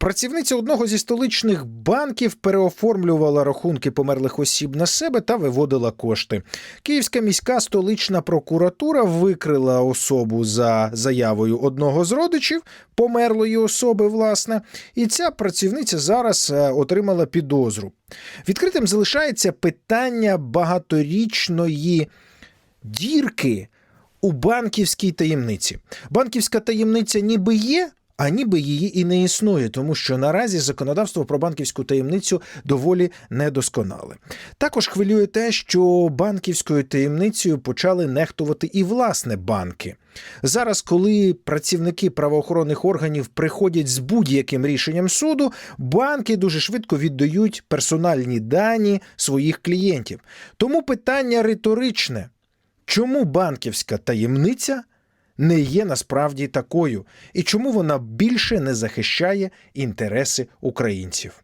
Працівниця одного зі столичних банків переоформлювала рахунки померлих осіб на себе та виводила кошти. Київська міська столична прокуратура викрила особу за заявою одного з родичів померлої особи, власне, і ця працівниця зараз е, отримала підозру. Відкритим залишається питання багаторічної дірки у банківській таємниці. Банківська таємниця ніби є. А ніби її і не існує, тому що наразі законодавство про банківську таємницю доволі недосконале. Також хвилює те, що банківською таємницею почали нехтувати і власне банки. Зараз, коли працівники правоохоронних органів приходять з будь-яким рішенням суду, банки дуже швидко віддають персональні дані своїх клієнтів. Тому питання риторичне: чому банківська таємниця не є насправді такою, і чому вона більше не захищає інтереси українців?